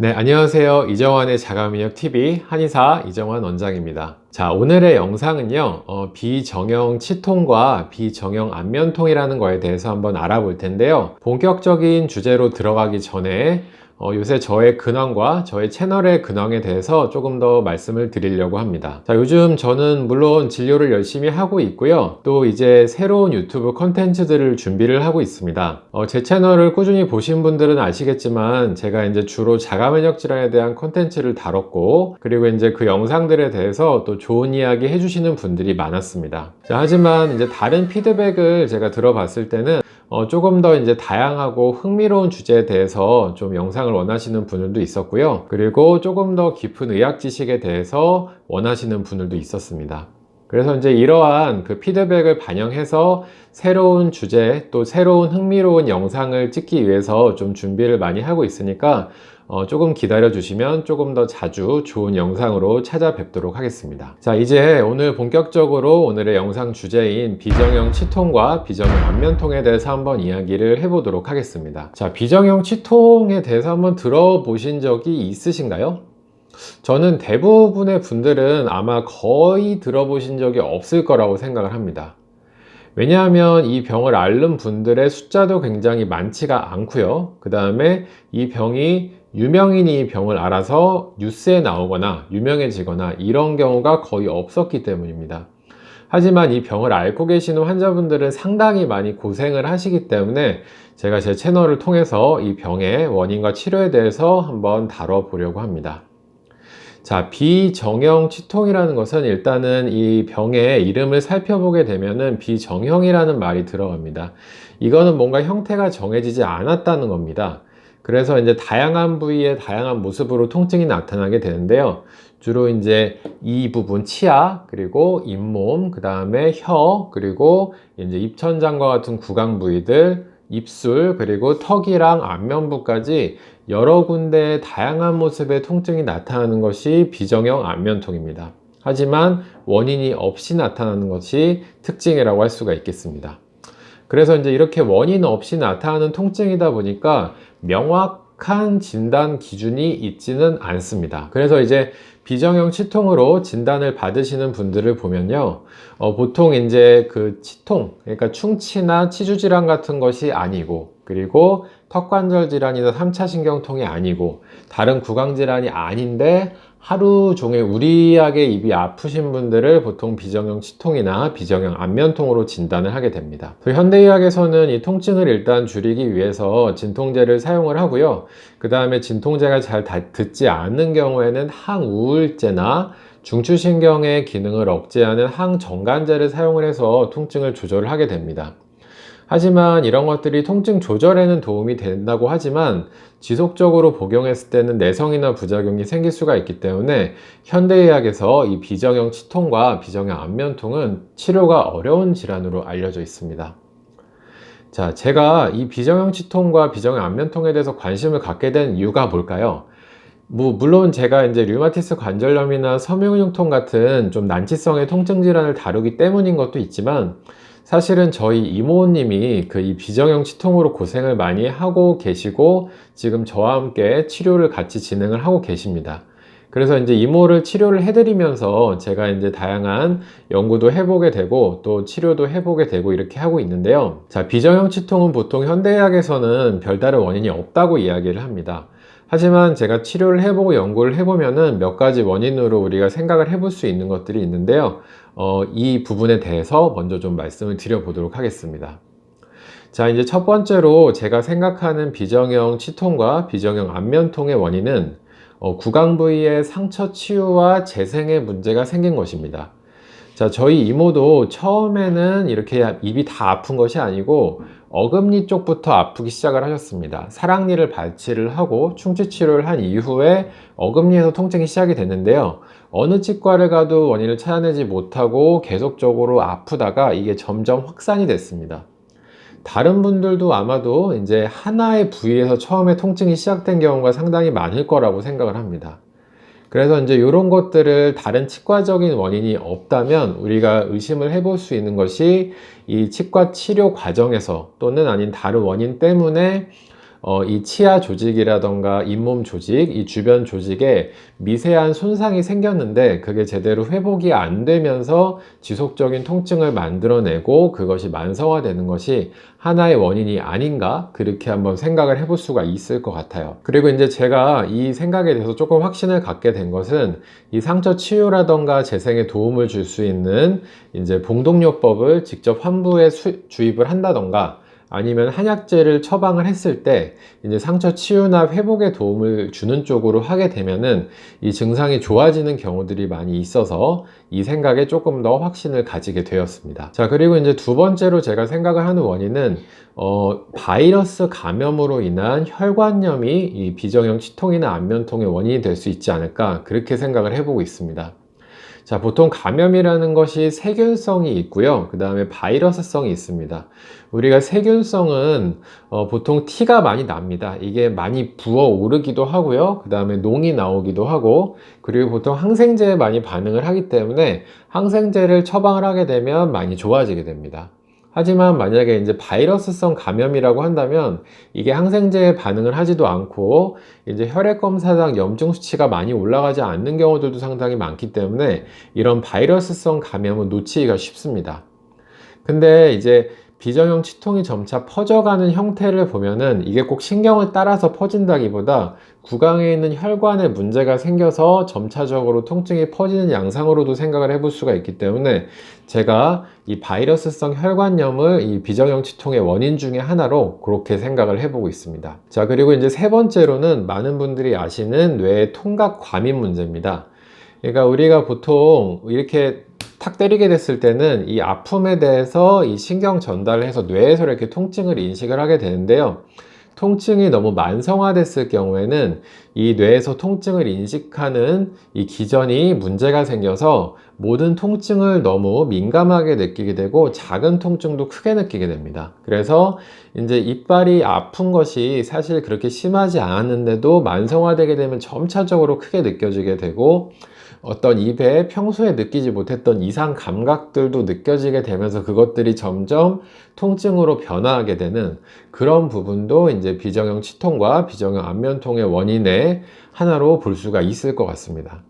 네, 안녕하세요. 이정환의 자가면역 TV 한의사 이정환 원장입니다. 자, 오늘의 영상은요, 어, 비정형 치통과 비정형 안면통이라는 거에 대해서 한번 알아볼 텐데요. 본격적인 주제로 들어가기 전에 어, 요새 저의 근황과 저의 채널의 근황에 대해서 조금 더 말씀을 드리려고 합니다. 자, 요즘 저는 물론 진료를 열심히 하고 있고요. 또 이제 새로운 유튜브 컨텐츠들을 준비를 하고 있습니다. 어, 제 채널을 꾸준히 보신 분들은 아시겠지만 제가 이제 주로 자가면역 질환에 대한 컨텐츠를 다뤘고 그리고 이제 그 영상들에 대해서 또 좋은 이야기 해주시는 분들이 많았습니다. 자, 하지만 이제 다른 피드백을 제가 들어봤을 때는 어, 조금 더 이제 다양하고 흥미로운 주제에 대해서 좀 영상을 원하시는 분들도 있었고요. 그리고 조금 더 깊은 의학 지식에 대해서 원하시는 분들도 있었습니다. 그래서 이제 이러한 그 피드백을 반영해서 새로운 주제 또 새로운 흥미로운 영상을 찍기 위해서 좀 준비를 많이 하고 있으니까 어, 조금 기다려 주시면 조금 더 자주 좋은 영상으로 찾아뵙도록 하겠습니다. 자, 이제 오늘 본격적으로 오늘의 영상 주제인 비정형 치통과 비정형 안면통에 대해서 한번 이야기를 해보도록 하겠습니다. 자, 비정형 치통에 대해서 한번 들어보신 적이 있으신가요? 저는 대부분의 분들은 아마 거의 들어보신 적이 없을 거라고 생각을 합니다. 왜냐하면 이 병을 앓는 분들의 숫자도 굉장히 많지가 않고요. 그 다음에 이 병이 유명인이 이 병을 알아서 뉴스에 나오거나 유명해지거나 이런 경우가 거의 없었기 때문입니다. 하지만 이 병을 앓고 계시는 환자분들은 상당히 많이 고생을 하시기 때문에 제가 제 채널을 통해서 이 병의 원인과 치료에 대해서 한번 다뤄보려고 합니다. 자, 비정형 치통이라는 것은 일단은 이 병의 이름을 살펴보게 되면은 비정형이라는 말이 들어갑니다. 이거는 뭔가 형태가 정해지지 않았다는 겁니다. 그래서 이제 다양한 부위에 다양한 모습으로 통증이 나타나게 되는데요. 주로 이제 이 부분 치아, 그리고 잇몸, 그 다음에 혀, 그리고 이제 입천장과 같은 구강 부위들, 입술, 그리고 턱이랑 안면부까지 여러 군데 다양한 모습의 통증이 나타나는 것이 비정형 안면통입니다. 하지만 원인이 없이 나타나는 것이 특징이라고 할 수가 있겠습니다. 그래서 이제 이렇게 원인 없이 나타나는 통증이다 보니까 명확한 진단 기준이 있지는 않습니다. 그래서 이제 비정형 치통으로 진단을 받으시는 분들을 보면요. 어, 보통 이제 그 치통, 그러니까 충치나 치주질환 같은 것이 아니고, 그리고 턱관절 질환이나 3차 신경통이 아니고, 다른 구강 질환이 아닌데, 하루 종일 우리하게 입이 아프신 분들을 보통 비정형 치통이나 비정형 안면통으로 진단을 하게 됩니다. 현대의학에서는 이 통증을 일단 줄이기 위해서 진통제를 사용을 하고요. 그 다음에 진통제가 잘 듣지 않는 경우에는 항우울제나 중추신경의 기능을 억제하는 항정간제를 사용을 해서 통증을 조절을 하게 됩니다. 하지만 이런 것들이 통증 조절에는 도움이 된다고 하지만 지속적으로 복용했을 때는 내성이나 부작용이 생길 수가 있기 때문에 현대의학에서 이 비정형 치통과 비정형 안면통은 치료가 어려운 질환으로 알려져 있습니다. 자, 제가 이 비정형 치통과 비정형 안면통에 대해서 관심을 갖게 된 이유가 뭘까요? 뭐 물론 제가 이제 류마티스 관절염이나 섬유근육통 같은 좀 난치성의 통증 질환을 다루기 때문인 것도 있지만 사실은 저희 이모님이 그 이 비정형 치통으로 고생을 많이 하고 계시고 지금 저와 함께 치료를 같이 진행을 하고 계십니다. 그래서 이제 이모를 치료를 해드리면서 제가 이제 다양한 연구도 해보게 되고 또 치료도 해보게 되고 이렇게 하고 있는데요. 자, 비정형 치통은 보통 현대의학에서는 별다른 원인이 없다고 이야기를 합니다. 하지만 제가 치료를 해보고 연구를 해보면은 몇 가지 원인으로 우리가 생각을 해볼 수 있는 것들이 있는데요. 어, 이 부분에 대해서 먼저 좀 말씀을 드려보도록 하겠습니다. 자, 이제 첫 번째로 제가 생각하는 비정형 치통과 비정형 안면통의 원인은 어, 구강 부위의 상처 치유와 재생의 문제가 생긴 것입니다. 자, 저희 이모도 처음에는 이렇게 입이 다 아픈 것이 아니고 어금니 쪽부터 아프기 시작을 하셨습니다. 사랑니를 발치를 하고 충치 치료를 한 이후에 어금니에서 통증이 시작이 됐는데요. 어느 치과를 가도 원인을 찾아내지 못하고 계속적으로 아프다가 이게 점점 확산이 됐습니다. 다른 분들도 아마도 이제 하나의 부위에서 처음에 통증이 시작된 경우가 상당히 많을 거라고 생각을 합니다. 그래서 이제 이런 것들을 다른 치과적인 원인이 없다면 우리가 의심을 해볼 수 있는 것이 이 치과 치료 과정에서 또는 아닌 다른 원인 때문에 어, 이 치아 조직이라던가 잇몸 조직, 이 주변 조직에 미세한 손상이 생겼는데 그게 제대로 회복이 안 되면서 지속적인 통증을 만들어내고 그것이 만성화되는 것이 하나의 원인이 아닌가 그렇게 한번 생각을 해볼 수가 있을 것 같아요. 그리고 이제 제가 이 생각에 대해서 조금 확신을 갖게 된 것은 이 상처 치유라던가 재생에 도움을 줄 수 있는 이제 봉동요법을 직접 환부에 수- 주입을 한다던가 아니면 한약재를 처방을 했을 때 이제 상처 치유나 회복에 도움을 주는 쪽으로 하게 되면은 이 증상이 좋아지는 경우들이 많이 있어서 이 생각에 조금 더 확신을 가지게 되었습니다. 자, 그리고 이제 두 번째로 제가 생각을 하는 원인은 어, 바이러스 감염으로 인한 혈관염이 이 비정형 치통이나 안면통의 원인이 될 수 있지 않을까 그렇게 생각을 해보고 있습니다. 자, 보통 감염이라는 것이 세균성이 있고요. 그 다음에 바이러스성이 있습니다. 우리가 세균성은 어, 보통 티가 많이 납니다. 이게 많이 부어 오르기도 하고요. 그 다음에 농이 나오기도 하고, 그리고 보통 항생제에 많이 반응을 하기 때문에 항생제를 처방을 하게 되면 많이 좋아지게 됩니다. 하지만 만약에 이제 바이러스성 감염이라고 한다면 이게 항생제에 반응을 하지도 않고 이제 혈액 검사상 염증 수치가 많이 올라가지 않는 경우들도 상당히 많기 때문에 이런 바이러스성 감염은 놓치기가 쉽습니다. 근데 이제 비정형 치통이 점차 퍼져가는 형태를 보면은 이게 꼭 신경을 따라서 퍼진다기보다 구강에 있는 혈관에 문제가 생겨서 점차적으로 통증이 퍼지는 양상으로도 생각을 해볼 수가 있기 때문에 제가 이 바이러스성 혈관염을 이 비정형 치통의 원인 중에 하나로 그렇게 생각을 해보고 있습니다. 자, 그리고 이제 세 번째로는 많은 분들이 아시는 뇌의 통각 과민 문제입니다. 그러니까 우리가 보통 이렇게 탁 때리게 됐을 때는 이 아픔에 대해서 이 신경 전달을 해서 뇌에서 이렇게 통증을 인식을 하게 되는데요. 통증이 너무 만성화됐을 경우에는 이 뇌에서 통증을 인식하는 이 기전이 문제가 생겨서 모든 통증을 너무 민감하게 느끼게 되고 작은 통증도 크게 느끼게 됩니다. 그래서 이제 이빨이 아픈 것이 사실 그렇게 심하지 않았는데도 만성화되게 되면 점차적으로 크게 느껴지게 되고 어떤 입에 평소에 느끼지 못했던 이상 감각들도 느껴지게 되면서 그것들이 점점 통증으로 변화하게 되는 그런 부분도 이제 비정형 치통과 비정형 안면통의 원인의 하나로 볼 수가 있을 것 같습니다.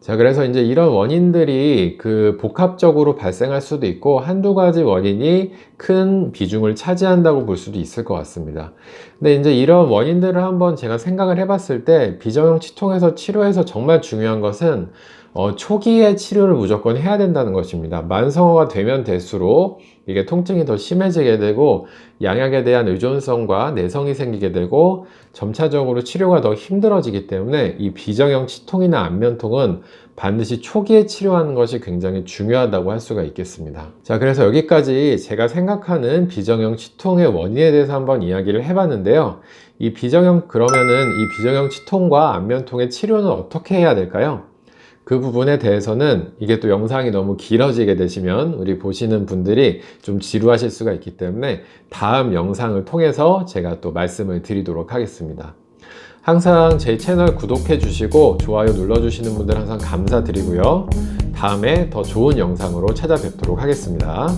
자, 그래서 이제 이런 원인들이 그 복합적으로 발생할 수도 있고 한두 가지 원인이 큰 비중을 차지한다고 볼 수도 있을 것 같습니다. 근데 이제 이런 원인들을 한번 제가 생각을 해봤을 때 비정형 치통에서 치료해서 정말 중요한 것은 어, 초기에 치료를 무조건 해야 된다는 것입니다. 만성화가 되면 될수록 이게 통증이 더 심해지게 되고 양약에 대한 의존성과 내성이 생기게 되고 점차적으로 치료가 더 힘들어지기 때문에 이 비정형 치통이나 안면통은 반드시 초기에 치료하는 것이 굉장히 중요하다고 할 수가 있겠습니다. 자, 그래서 여기까지 제가 생각하는 비정형 치통의 원인에 대해서 한번 이야기를 해봤는데요. 이 비정형, 그러면은 이 비정형 치통과 안면통의 치료는 어떻게 해야 될까요? 그 부분에 대해서는 이게 또 영상이 너무 길어지게 되시면 우리 보시는 분들이 좀 지루하실 수가 있기 때문에 다음 영상을 통해서 제가 또 말씀을 드리도록 하겠습니다. 항상 제 채널 구독해 주시고 좋아요 눌러 주시는 분들 항상 감사드리고요. 다음에 더 좋은 영상으로 찾아뵙도록 하겠습니다.